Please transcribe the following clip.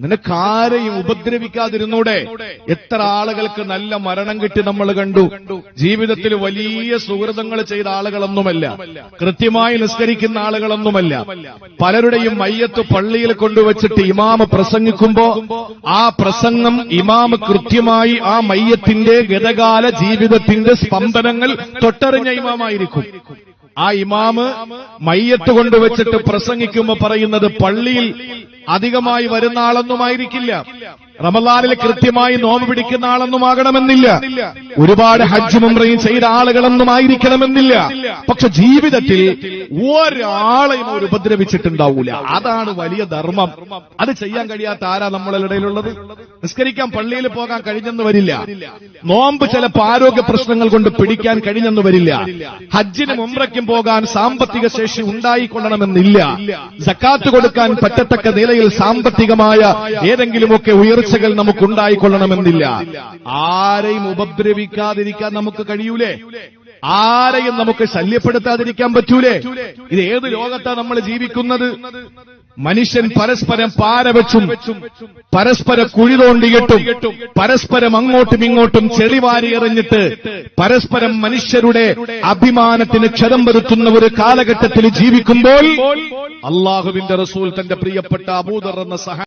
നിനക്കാരെയും ഉപദ്രവിക്കാതിരുന്നൂടെ. എത്ര ആളുകൾക്ക് നല്ല മരണം കിട്ടി നമ്മൾ കണ്ടു. ജീവിതത്തിൽ വലിയ സുഹൃതങ്ങൾ ചെയ്ത ആളുകളൊന്നുമല്ല. കൃത്യമായി നിസ്കരിക്കുന്ന ആളുകളൊന്നുമല്ല. പലരുടെയും മയ്യത്ത് പള്ളിയിൽ കൊണ്ടുവച്ചിട്ട് ഇമാമ് പ്രസംഗിക്കുമ്പോ ആ പ്രസംഗം ഇമാമ് കൃത്യമായി ആ മയ്യത്തിന്റെ ഗതകാല ജീവിതത്തിന്റെ സ്പന്ദനങ്ങൾ തൊട്ടറിഞ്ഞ ഇമാമായിരിക്കും. ആ ഇമാമ് മയ്യത്ത് കൊണ്ടുവച്ചിട്ട് പ്രസംഗിക്കുമ്പോ പറയുന്നത് പള്ളിയിൽ അധികമായി വരുന്ന ആളൊന്നുമായിരിക്കില്ല. റമലാനിൽ കൃത്യമായി നോമ്പ് പിടിക്കുന്ന ആളൊന്നുമാകണമെന്നില്ല. ഒരുപാട് ഹജ്ജ് ഉംറയും ചെയ്ത ആളുകളൊന്നും ആയിരിക്കണമെന്നില്ല പക്ഷെ ജീവിതത്തിൽ ഒരാളെയും അവർ ഉപദ്രവിച്ചിട്ടുണ്ടാവൂല. അതാണ് വലിയ ധർമ്മം. അത് ചെയ്യാൻ കഴിയാത്ത ആരാ നമ്മളുടെ ഇടയിലുള്ളത്? നിസ്കരിക്കാൻ പള്ളിയിൽ പോകാൻ കഴിഞ്ഞെന്ന് വരില്ല. നോമ്പ് ചിലപ്പോൾ ആരോഗ്യ പ്രശ്നങ്ങൾ കൊണ്ട് പിടിക്കാൻ കഴിഞ്ഞെന്ന് വരില്ല. ഹജ്ജിന് മുമ്പ്രയ്ക്കും പോകാൻ സാമ്പത്തിക ശേഷി ഉണ്ടായിക്കൊള്ളണമെന്നില്ല. സക്കാത്ത് കൊടുക്കാൻ പറ്റത്തക്ക നിലയിൽ സാമ്പത്തികമായ ഏതെങ്കിലുമൊക്കെ ഉയർച്ചകൾ നമുക്ക് ഉണ്ടായിക്കൊള്ളണമെന്നില്ല ആരെയും ഉപദ്രവിക്കാതിരിക്കാൻ നമുക്ക് കഴിയൂലേ? ആരെയും നമുക്ക് ശല്യപ്പെടുത്താതിരിക്കാൻ പറ്റൂലേ? ഇത് ഏത് ലോകത്താണ് നമ്മൾ ജീവിക്കുന്നത്? മനുഷ്യൻ പരസ്പരം പാരവച്ചും പരസ്പര കുഴി തോണ്ടിയിട്ടും പരസ്പരം അങ്ങോട്ടും ഇങ്ങോട്ടും ചെളിവാരി എറിഞ്ഞിട്ട് പരസ്പരം മനുഷ്യരുടെ അഭിമാനത്തിന് ക്ഷതം വരുത്തുന്ന ഒരു കാലഘട്ടത്തിൽ ജീവിക്കുമ്പോൾ അള്ളാഹുവിന്റെ റസൂൽ തന്റെ പ്രിയപ്പെട്ട അബൂദർ എന്ന സഹ